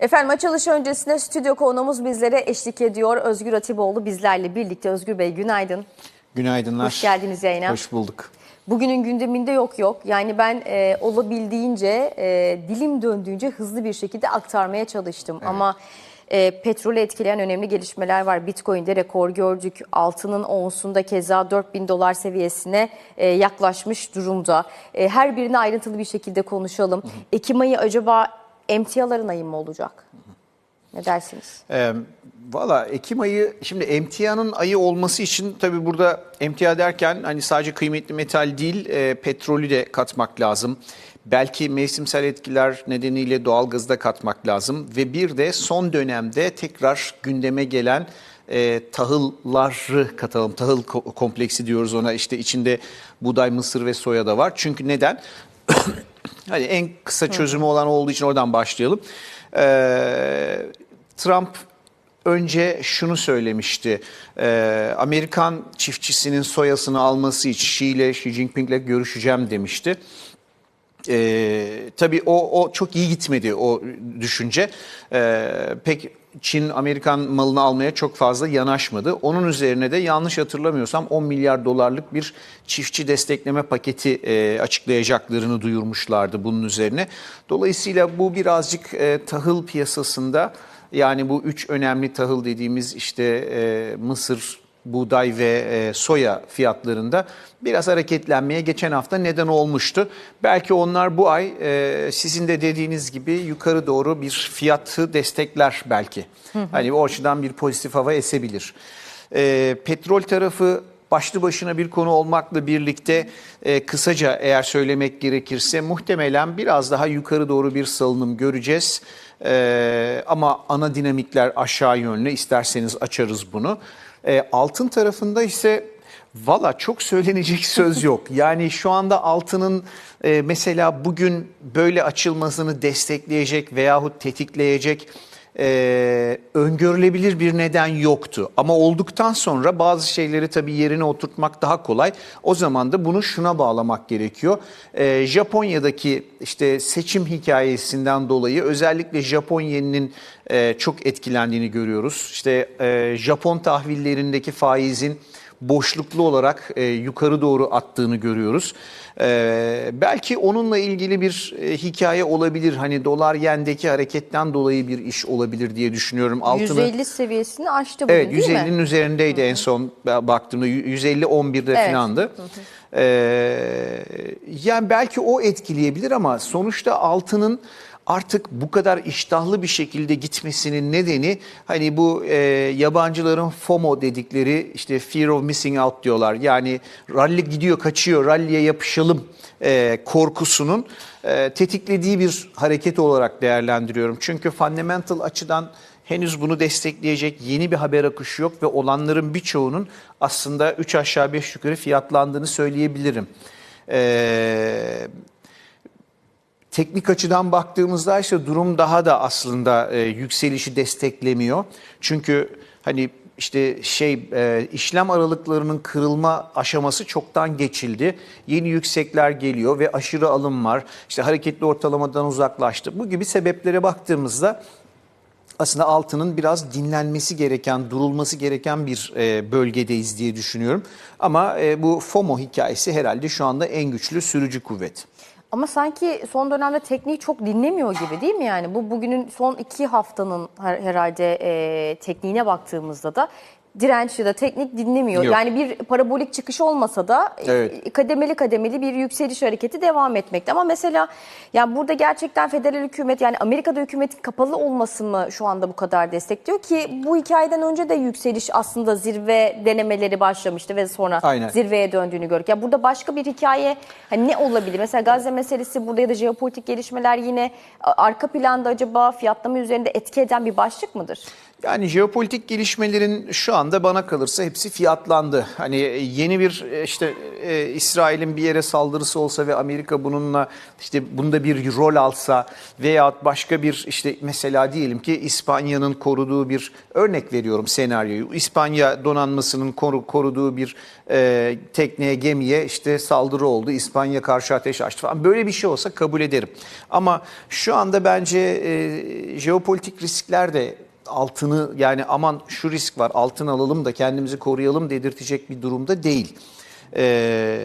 Efendim açılış öncesinde stüdyo konuğumuz bizlere eşlik ediyor. Özgür Atiboğlu bizlerle birlikte. Özgür Bey günaydın. Günaydınlar. Hoş geldiniz yayına. Hoş bulduk. Bugünün gündeminde yok yok. Yani ben e, olabildiğince, e, dilim döndüğünce hızlı bir şekilde aktarmaya çalıştım. Ama e, petrolü etkileyen önemli gelişmeler var. Bitcoin'de rekor gördük. Altının onsunda keza 4000 dolar seviyesine e, yaklaşmış durumda. E, her birini ayrıntılı bir şekilde konuşalım. Ekim ayı acaba emtiaların ayı mı olacak? Ne dersiniz? Ee, Valla Ekim ayı, şimdi emtianın ayı olması için tabii burada emtia derken hani sadece kıymetli metal değil e, petrolü de katmak lazım. Belki mevsimsel etkiler nedeniyle doğalgazı da katmak lazım. Ve bir de son dönemde tekrar gündeme gelen e, tahılları katalım. Tahıl ko- kompleksi diyoruz ona. İşte içinde buğday, mısır ve soya da var. Çünkü neden? Hani en kısa çözümü olan olduğu için oradan başlayalım. Ee, Trump önce şunu söylemişti. Ee, Amerikan çiftçisinin soyasını alması için Xi ile Xi Jinping'le görüşeceğim demişti. Ee, tabii o, o çok iyi gitmedi o düşünce. Ee, pek Çin Amerikan malını almaya çok fazla yanaşmadı. Onun üzerine de yanlış hatırlamıyorsam 10 milyar dolarlık bir çiftçi destekleme paketi e, açıklayacaklarını duyurmuşlardı bunun üzerine. Dolayısıyla bu birazcık e, tahıl piyasasında yani bu üç önemli tahıl dediğimiz işte e, mısır, buğday ve e, soya fiyatlarında biraz hareketlenmeye geçen hafta neden olmuştu. Belki onlar bu ay e, sizin de dediğiniz gibi yukarı doğru bir fiyatı destekler belki. Hani o açıdan bir pozitif hava esebilir. E, petrol tarafı başlı başına bir konu olmakla birlikte e, kısaca eğer söylemek gerekirse muhtemelen biraz daha yukarı doğru bir salınım göreceğiz. E, ama ana dinamikler aşağı yönlü isterseniz açarız bunu. E, altın tarafında ise valla çok söylenecek söz yok. Yani şu anda altının e, mesela bugün böyle açılmasını destekleyecek veyahut tetikleyecek e, öngörülebilir bir neden yoktu. Ama olduktan sonra bazı şeyleri tabii yerine oturtmak daha kolay. O zaman da bunu şuna bağlamak gerekiyor. E, Japonya'daki işte seçim hikayesinden dolayı özellikle Japon yeninin e, çok etkilendiğini görüyoruz. İşte e, Japon tahvillerindeki faizin boşluklu olarak e, yukarı doğru attığını görüyoruz. E, belki onunla ilgili bir e, hikaye olabilir. Hani dolar yendeki hareketten dolayı bir iş olabilir diye düşünüyorum. Altını 150 seviyesini aştı bugün Evet değil mi? 150'nin üzerindeydi en son baktığımda 150 11'de Evet. falandı. Ee, yani belki o etkileyebilir ama sonuçta altının artık bu kadar iştahlı bir şekilde gitmesinin nedeni hani bu e, yabancıların FOMO dedikleri işte fear of missing out diyorlar. Yani rally gidiyor kaçıyor rally'e yapışalım e, korkusunun e, tetiklediği bir hareket olarak değerlendiriyorum. Çünkü fundamental açıdan henüz bunu destekleyecek yeni bir haber akışı yok ve olanların birçoğunun aslında 3 aşağı 5 yukarı fiyatlandığını söyleyebilirim. Ee, teknik açıdan baktığımızda ise durum daha da aslında e, yükselişi desteklemiyor. Çünkü hani işte şey e, işlem aralıklarının kırılma aşaması çoktan geçildi. Yeni yüksekler geliyor ve aşırı alım var. İşte hareketli ortalamadan uzaklaştı. Bu gibi sebeplere baktığımızda aslında altının biraz dinlenmesi gereken, durulması gereken bir e, bölgedeyiz diye düşünüyorum. Ama e, bu FOMO hikayesi herhalde şu anda en güçlü sürücü kuvvet. Ama sanki son dönemde tekniği çok dinlemiyor gibi değil mi yani? Bu bugünün son iki haftanın her- herhalde e, tekniğine baktığımızda da direnç ya da teknik dinlemiyor. Yok. Yani bir parabolik çıkış olmasa da e, Evet. kademeli kademeli bir yükseliş hareketi devam etmekte. Ama mesela yani burada gerçekten federal hükümet yani Amerika'da hükümetin kapalı olması mı şu anda bu kadar destekliyor ki bu hikayeden önce de yükseliş aslında zirve denemeleri başlamıştı ve sonra Aynen. zirveye döndüğünü gördük. Ya burada başka bir hikaye hani ne olabilir? Mesela Gazze meselesi burada ya da jeopolitik gelişmeler yine arka planda acaba fiyatlama üzerinde etki eden bir başlık mıdır? Yani jeopolitik gelişmelerin şu anda bana kalırsa hepsi fiyatlandı. Hani yeni bir e, işte e, İsrail'in bir yere saldırısı olsa ve Amerika bununla işte bunda bir rol alsa veya başka bir işte mesela diyelim ki İspanya'nın koruduğu bir örnek veriyorum senaryoyu. İspanya donanmasının koru, koruduğu bir e, tekneye gemiye işte saldırı oldu. İspanya karşı ateş açtı falan. Böyle bir şey olsa kabul ederim. Ama şu anda bence e, jeopolitik riskler de altını yani aman şu risk var altın alalım da kendimizi koruyalım dedirtecek bir durumda değil. Ee,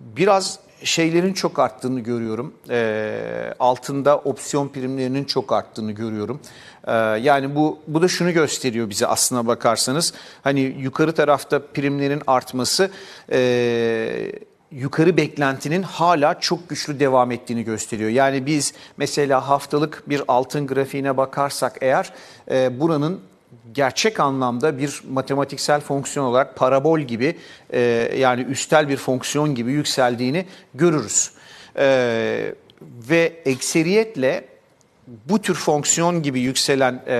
biraz şeylerin çok arttığını görüyorum. Ee, altında opsiyon primlerinin çok arttığını görüyorum. Ee, yani bu bu da şunu gösteriyor bize aslına bakarsanız. Hani yukarı tarafta primlerin artması e, yukarı beklentinin hala çok güçlü devam ettiğini gösteriyor. Yani biz mesela haftalık bir altın grafiğine bakarsak eğer e, buranın gerçek anlamda bir matematiksel fonksiyon olarak parabol gibi e, yani üstel bir fonksiyon gibi yükseldiğini görürüz. E, ve ekseriyetle bu tür fonksiyon gibi yükselen e,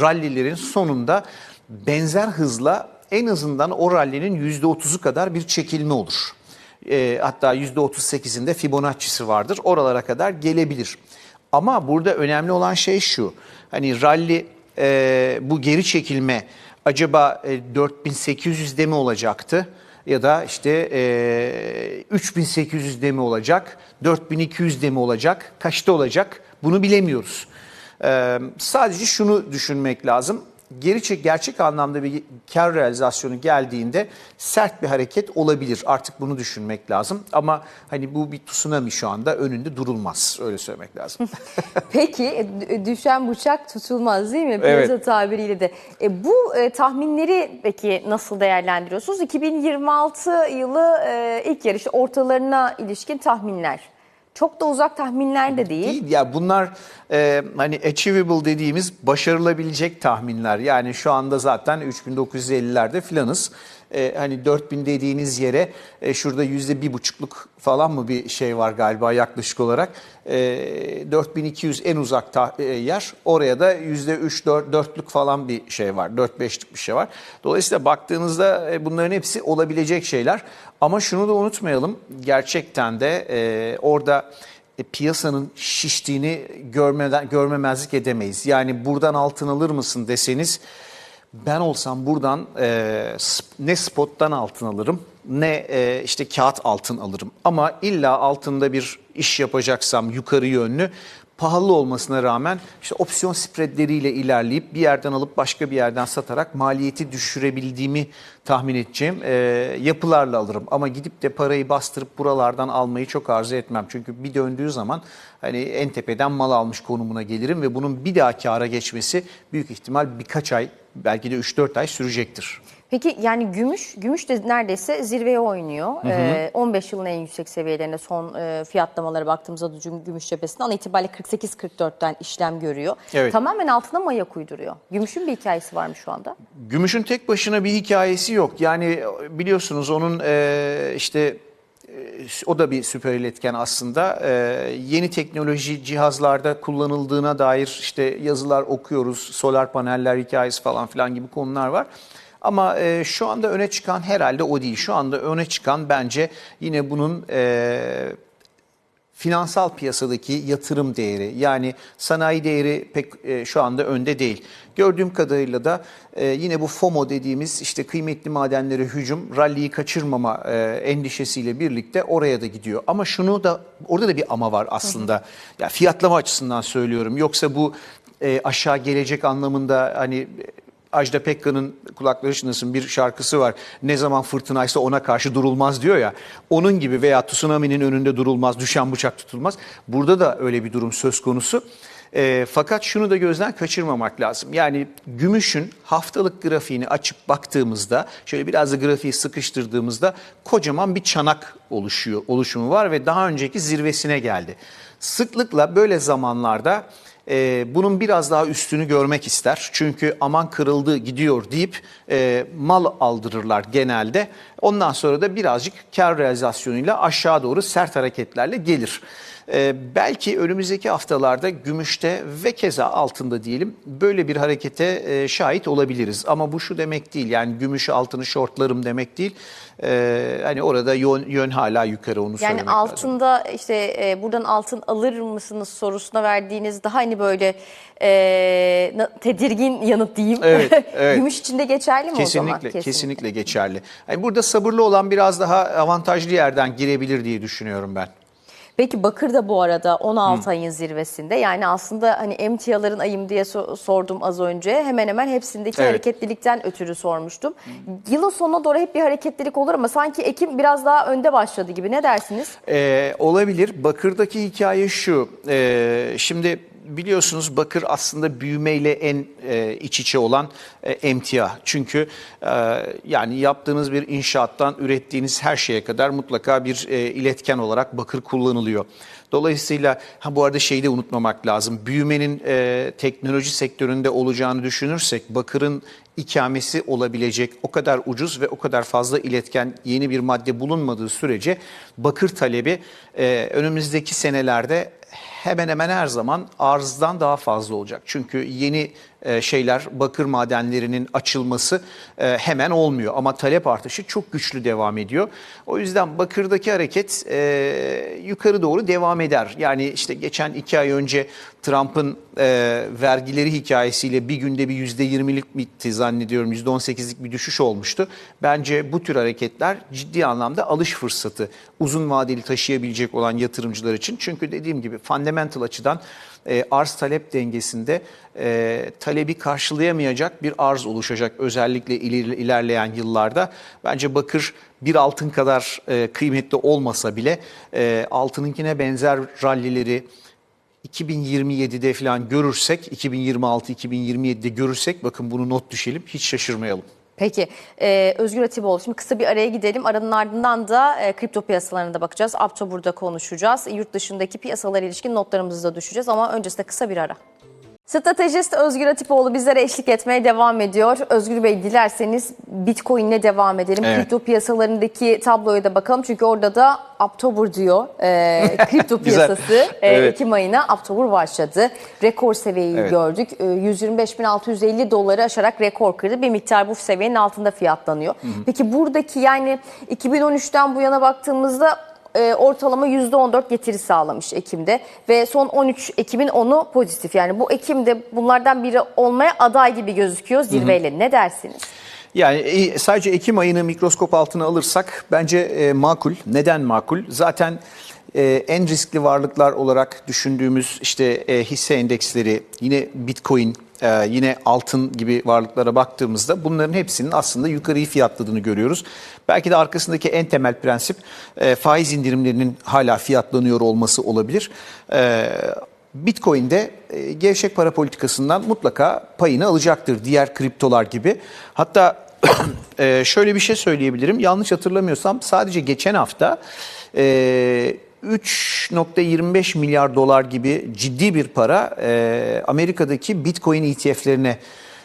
rallilerin sonunda benzer hızla en azından o rallinin %30'u kadar bir çekilme olur. E, hatta %38'inde Fibonacci'si vardır. Oralara kadar gelebilir. Ama burada önemli olan şey şu. Hani rally e, bu geri çekilme acaba e, 4800'de mi olacaktı? Ya da işte e, 3800'de mi olacak? 4200'de mi olacak? Kaçta olacak? Bunu bilemiyoruz. E, sadece şunu düşünmek lazım geri çek gerçek anlamda bir kar realizasyonu geldiğinde sert bir hareket olabilir. Artık bunu düşünmek lazım. Ama hani bu bir tsunami şu anda önünde durulmaz. Öyle söylemek lazım. Peki e, düşen bıçak tutulmaz değil mi? Evet. Piyasa tabiriyle de. E, bu e, tahminleri peki nasıl değerlendiriyorsunuz? 2026 yılı e, ilk yarış ortalarına ilişkin tahminler. Çok da uzak tahminler de değil. Değil ya bunlar e, hani achievable dediğimiz başarılabilecek tahminler. Yani şu anda zaten 3950'lerde filanız. E, hani 4000 dediğiniz yere e, şurada yüzde bir buçukluk falan mı bir şey var galiba yaklaşık olarak. E, 4200 en uzak ta- e, yer. Oraya da yüzde 3 4 4'lük falan bir şey var. 4 5'lik bir şey var. Dolayısıyla baktığınızda e, bunların hepsi olabilecek şeyler. Ama şunu da unutmayalım. Gerçekten de e, orada e, piyasanın şiştiğini görmeden görmemezlik edemeyiz. Yani buradan altın alır mısın deseniz ben olsam buradan e, ne spottan altın alırım ne e, işte kağıt altın alırım. Ama illa altında bir iş yapacaksam yukarı yönlü pahalı olmasına rağmen işte opsiyon spreadleriyle ilerleyip bir yerden alıp başka bir yerden satarak maliyeti düşürebildiğimi tahmin edeceğim e, yapılarla alırım. Ama gidip de parayı bastırıp buralardan almayı çok arzu etmem. Çünkü bir döndüğü zaman hani en tepeden mal almış konumuna gelirim ve bunun bir daha kâra geçmesi büyük ihtimal birkaç ay belki de 3-4 ay sürecektir. Peki yani gümüş, gümüş de neredeyse zirveye oynuyor. Ee, 15 yılın en yüksek seviyelerine son e, fiyatlamalara baktığımızda da güm- gümüş cephesinde an itibariyle 48-44'ten işlem görüyor. Evet. Tamamen altına mı ayak uyduruyor? Gümüşün bir hikayesi var mı şu anda? Gümüşün tek başına bir hikayesi yok. Yani biliyorsunuz onun e, işte e, o da bir süper iletken aslında. E, yeni teknoloji cihazlarda kullanıldığına dair işte yazılar okuyoruz. Solar paneller hikayesi falan filan gibi konular var. Ama e, şu anda öne çıkan herhalde o değil. Şu anda öne çıkan bence yine bunun e, finansal piyasadaki yatırım değeri yani sanayi değeri pek e, şu anda önde değil. Gördüğüm kadarıyla da e, yine bu FOMO dediğimiz işte kıymetli madenlere hücum, rally'yi kaçırmama e, endişesiyle birlikte oraya da gidiyor. Ama şunu da orada da bir ama var aslında. Ya fiyatlama açısından söylüyorum. Yoksa bu e, aşağı gelecek anlamında hani Ajda Pekkan'ın kulakları çınlasın bir şarkısı var. Ne zaman fırtınaysa ona karşı durulmaz diyor ya. Onun gibi veya tsunami'nin önünde durulmaz, düşen bıçak tutulmaz. Burada da öyle bir durum söz konusu. E, fakat şunu da gözden kaçırmamak lazım. Yani gümüşün haftalık grafiğini açıp baktığımızda, şöyle biraz da grafiği sıkıştırdığımızda kocaman bir çanak oluşuyor, oluşumu var ve daha önceki zirvesine geldi. Sıklıkla böyle zamanlarda e, bunun biraz daha üstünü görmek ister. Çünkü aman kırıldı gidiyor deyip e, mal aldırırlar genelde. Ondan sonra da birazcık kar realizasyonuyla aşağı doğru sert hareketlerle gelir. Ee, belki önümüzdeki haftalarda gümüşte ve keza altında diyelim böyle bir harekete e, şahit olabiliriz. Ama bu şu demek değil yani gümüş altını shortlarım demek değil. Ee, hani orada yön, yön hala yukarı onu Yani söylemek lazım. altında işte e, buradan altın alır mısınız sorusuna verdiğiniz daha hani böyle e, tedirgin yanıt diyeyim. Evet, evet. Gümüş için de geçerli mi o zaman? Kesinlikle, kesinlikle geçerli. Yani burada sabırlı olan biraz daha avantajlı yerden girebilir diye düşünüyorum ben. Peki Bakır da bu arada 16 ayın zirvesinde. Yani aslında hani emtiaların ayım diye so- sordum az önce. Hemen hemen hepsindeki Evet. hareketlilikten ötürü sormuştum. Yılın sonuna doğru hep bir hareketlilik olur ama sanki Ekim biraz daha önde başladı gibi. Ne dersiniz? Ee, olabilir. Bakır'daki hikaye şu. Ee, şimdi biliyorsunuz Bakır aslında büyümeyle en e, iç içe olan e, emtia. Çünkü e, yani yaptığınız bir inşaattan ürettiğiniz her şeye kadar mutlaka bir e, iletken olarak bakır kullanılıyor. Dolayısıyla ha bu arada şeyi de unutmamak lazım. Büyümenin e, teknoloji sektöründe olacağını düşünürsek bakırın ikamesi olabilecek o kadar ucuz ve o kadar fazla iletken yeni bir madde bulunmadığı sürece bakır talebi e, önümüzdeki senelerde hemen hemen her zaman arzdan daha fazla olacak. Çünkü yeni e, şeyler bakır madenlerinin açılması e, hemen olmuyor ama talep artışı çok güçlü devam ediyor. O yüzden bakırdaki hareket e, yukarı doğru devam eder. Yani işte geçen iki ay önce Trump'ın vergileri hikayesiyle bir günde bir %20'lik bitti zannediyorum %18'lik bir düşüş olmuştu. Bence bu tür hareketler ciddi anlamda alış fırsatı uzun vadeli taşıyabilecek olan yatırımcılar için. Çünkü dediğim gibi fundamental açıdan e, arz talep dengesinde e, talebi karşılayamayacak bir arz oluşacak özellikle iler- ilerleyen yıllarda. Bence bakır bir altın kadar e, kıymetli olmasa bile e, altınınkine benzer rallileri 2027'de falan görürsek, 2026-2027'de görürsek bakın bunu not düşelim hiç şaşırmayalım. Peki e, Özgür Atiboğlu şimdi kısa bir araya gidelim. Aranın ardından da e, kripto piyasalarına da bakacağız. Aptobur'da konuşacağız. Yurt dışındaki piyasalara ilişkin notlarımızı da düşeceğiz ama öncesinde kısa bir ara. Stratejist Özgür Atipoğlu bizlere eşlik etmeye devam ediyor. Özgür Bey dilerseniz Bitcoin'le devam edelim. Evet. Kripto piyasalarındaki tabloya da bakalım. Çünkü orada da Aptobur diyor. E, kripto piyasası e, Evet. Ekim ayına Aptobur başladı. Rekor seviyeyi Evet. gördük. E, 125.650 doları aşarak rekor kırdı. Bir miktar bu seviyenin altında fiyatlanıyor. Peki buradaki yani 2013'ten bu yana baktığımızda e, ortalama %14 getiri sağlamış Ekim'de ve son 13 Ekim'in 10'u pozitif. Yani bu Ekim'de bunlardan biri olmaya aday gibi gözüküyor zirveyle. Ne dersiniz? Yani e, sadece Ekim ayını mikroskop altına alırsak bence e, makul. Neden makul? Zaten e, en riskli varlıklar olarak düşündüğümüz işte e, hisse endeksleri, yine Bitcoin, e, yine altın gibi varlıklara baktığımızda bunların hepsinin aslında yukarıyı fiyatladığını görüyoruz. Belki de arkasındaki en temel prensip e, faiz indirimlerinin hala fiyatlanıyor olması olabilir. E, Bitcoin'de e, gevşek para politikasından mutlaka payını alacaktır diğer kriptolar gibi. Hatta e, şöyle bir şey söyleyebilirim. Yanlış hatırlamıyorsam sadece geçen hafta e, 3.25 milyar dolar gibi ciddi bir para e, Amerika'daki Bitcoin ETF'lerine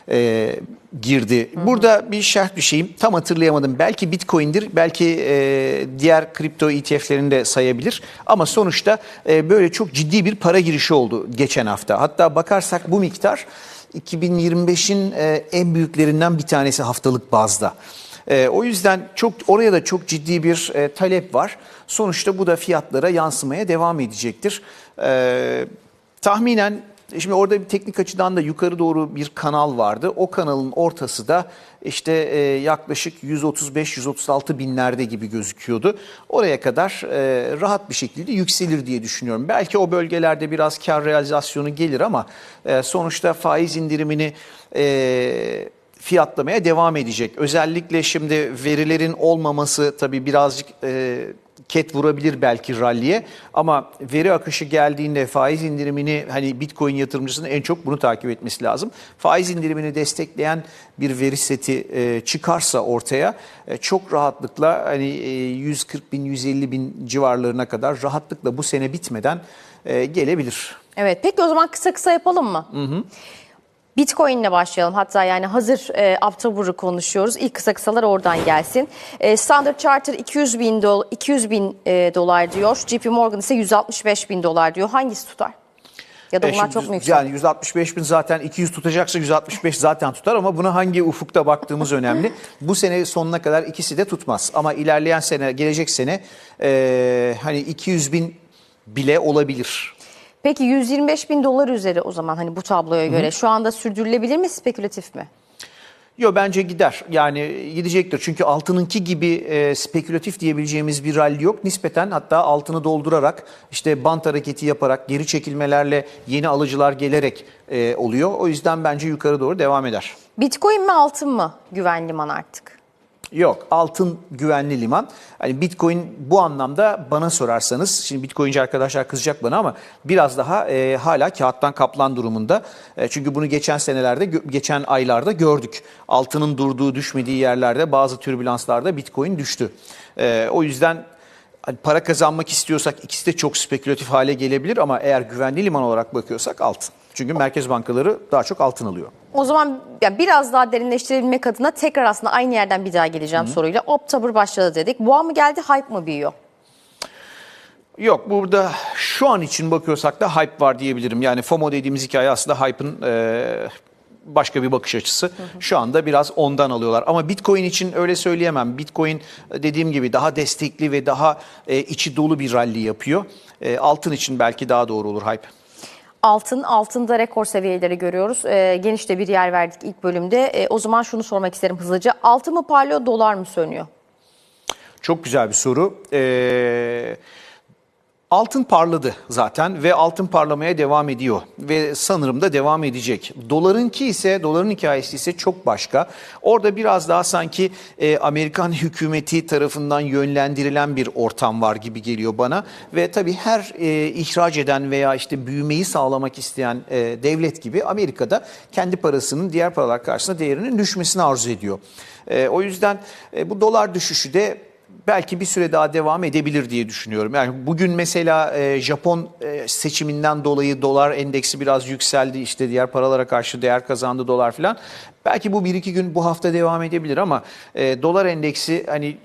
e, girdi. Burada bir şerh düşeyim. Tam hatırlayamadım. Belki Bitcoin'dir, belki e, diğer kripto ETF'lerini de sayabilir. Ama sonuçta e, böyle çok ciddi bir para girişi oldu geçen hafta. Hatta bakarsak bu miktar 2025'in e, en büyüklerinden bir tanesi haftalık bazda. E, o yüzden çok oraya da çok ciddi bir e, talep var. Sonuçta bu da fiyatlara yansımaya devam edecektir. E, tahminen şimdi orada bir teknik açıdan da yukarı doğru bir kanal vardı. O kanalın ortası da işte e, yaklaşık 135-136 binlerde gibi gözüküyordu. Oraya kadar e, rahat bir şekilde yükselir diye düşünüyorum. Belki o bölgelerde biraz kar realizasyonu gelir ama e, sonuçta faiz indirimini fiyatlamaya devam edecek. Özellikle şimdi verilerin olmaması tabii birazcık e, ket vurabilir belki ralliye ama veri akışı geldiğinde faiz indirimini hani Bitcoin yatırımcısının en çok bunu takip etmesi lazım. Faiz indirimini destekleyen bir veri seti e, çıkarsa ortaya e, çok rahatlıkla hani e, 140 bin 150 bin civarlarına kadar rahatlıkla bu sene bitmeden e, gelebilir. Evet peki o zaman kısa kısa yapalım mı? Bitcoin ile başlayalım. Hatta yani hazır e, October'ı konuşuyoruz. İlk kısa kısalar oradan gelsin. E, Standard Charter 200 bin, dol- 200 bin e, dolar diyor. JP Morgan ise 165 bin dolar diyor. Hangisi tutar? Ya da E bunlar şimdi çok mu yüksek? Yani 165 bin zaten 200 tutacaksa 165 zaten tutar ama buna hangi ufukta baktığımız önemli. Bu sene sonuna kadar ikisi de tutmaz. Ama ilerleyen sene, gelecek sene e, hani 200 bin bile olabilir. Peki 125 bin dolar üzeri o zaman hani bu tabloya göre şu anda sürdürülebilir mi spekülatif mi? Yo bence gider. Yani gidecektir. Çünkü altınınki gibi e, spekülatif diyebileceğimiz bir rally yok. Nispeten hatta altını doldurarak işte bant hareketi yaparak geri çekilmelerle yeni alıcılar gelerek e, oluyor. O yüzden bence yukarı doğru devam eder. Bitcoin mi altın mı güven liman artık? Yok altın güvenli liman. Hani Bitcoin bu anlamda bana sorarsanız şimdi Bitcoinci arkadaşlar kızacak bana ama biraz daha e, hala kağıttan kaplan durumunda. E, çünkü bunu geçen senelerde geçen aylarda gördük. Altının durduğu düşmediği yerlerde bazı türbülanslarda Bitcoin düştü. E, o yüzden hani para kazanmak istiyorsak ikisi de çok spekülatif hale gelebilir ama eğer güvenli liman olarak bakıyorsak altın. Çünkü merkez bankaları daha çok altın alıyor. O zaman yani biraz daha derinleştirebilmek adına tekrar aslında aynı yerden bir daha geleceğim soruyla. October başladı dedik. Boğa mı geldi, hype mı büyüyor? Yok burada şu an için bakıyorsak da hype var diyebilirim. Yani FOMO dediğimiz hikaye aslında hype'ın e, başka bir bakış açısı. Şu anda biraz ondan alıyorlar. Ama Bitcoin için öyle söyleyemem. Bitcoin e, dediğim gibi daha destekli ve daha e, içi dolu bir rally yapıyor. E, altın için belki daha doğru olur hype. Altın, altında rekor seviyeleri görüyoruz. Ee, geniş de bir yer verdik ilk bölümde. Ee, o zaman şunu sormak isterim hızlıca. Altın mı parlıyor, dolar mı sönüyor? Çok güzel bir soru. Ee, altın parladı zaten ve altın parlamaya devam ediyor ve sanırım da devam edecek. Dolarınki ise doların hikayesi ise çok başka. Orada biraz daha sanki e, Amerikan hükümeti tarafından yönlendirilen bir ortam var gibi geliyor bana ve tabii her e, ihraç eden veya işte büyümeyi sağlamak isteyen e, devlet gibi Amerika'da kendi parasının diğer paralar karşısında değerinin düşmesini arzu ediyor. E, o yüzden e, bu dolar düşüşü de belki bir süre daha devam edebilir diye düşünüyorum. Yani bugün mesela e, Japon e, seçiminden dolayı dolar endeksi biraz yükseldi. İşte diğer paralara karşı değer kazandı dolar falan. Belki bu bir iki gün bu hafta devam edebilir ama e, dolar endeksi hani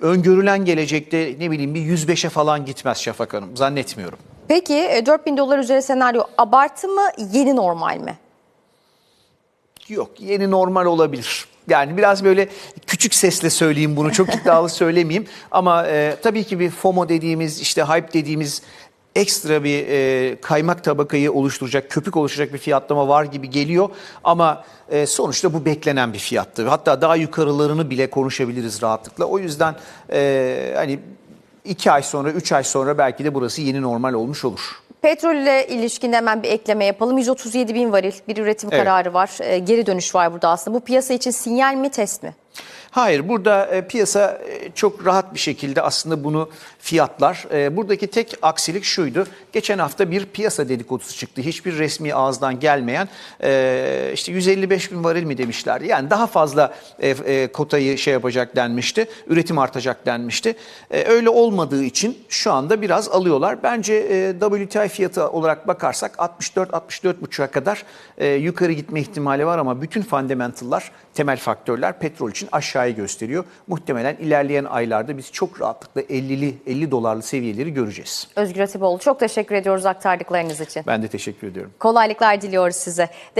öngörülen gelecekte ne bileyim bir 105'e falan gitmez Şafak Hanım. Zannetmiyorum. Peki e, 4000 dolar üzeri senaryo abartı mı, yeni normal mi? Yok yeni normal olabilir. Yani biraz böyle küçük sesle söyleyeyim bunu çok iddialı söylemeyeyim. Ama e, tabii ki bir FOMO dediğimiz işte hype dediğimiz ekstra bir e, kaymak tabakayı oluşturacak, köpük oluşturacak bir fiyatlama var gibi geliyor. Ama e, sonuçta bu beklenen bir fiyattı. Hatta daha yukarılarını bile konuşabiliriz rahatlıkla. O yüzden e, hani iki ay sonra, üç ay sonra belki de burası yeni normal olmuş olur. Petrol ile ilişkin hemen bir ekleme yapalım. 137 bin varil bir üretim Evet. kararı var. E, geri dönüş var burada aslında. Bu piyasa için sinyal mi, test mi? Hayır, burada e, piyasa e, çok rahat bir şekilde aslında bunu fiyatlar. E, buradaki tek aksilik şuydu. Geçen hafta bir piyasa dedikodusu çıktı. Hiçbir resmi ağızdan gelmeyen e, işte 155 bin varil mi demişlerdi. Yani daha fazla e, e, kotayı şey yapacak denmişti. Üretim artacak denmişti. E, öyle olmadığı için şu anda biraz alıyorlar. Bence e, WTI fiyatı olarak bakarsak 64-64,5'a kadar e, yukarı gitme ihtimali var ama bütün fundamental'lar, temel faktörler petrol için aşağıya gösteriyor. Muhtemelen ilerleyen aylarda biz çok rahatlıkla 50'li 50 dolarlı seviyeleri göreceğiz. Özgür Atipoğlu çok teşekkür ediyoruz aktardıklarınız için. Ben de teşekkür ediyorum. Kolaylıklar diliyoruz size.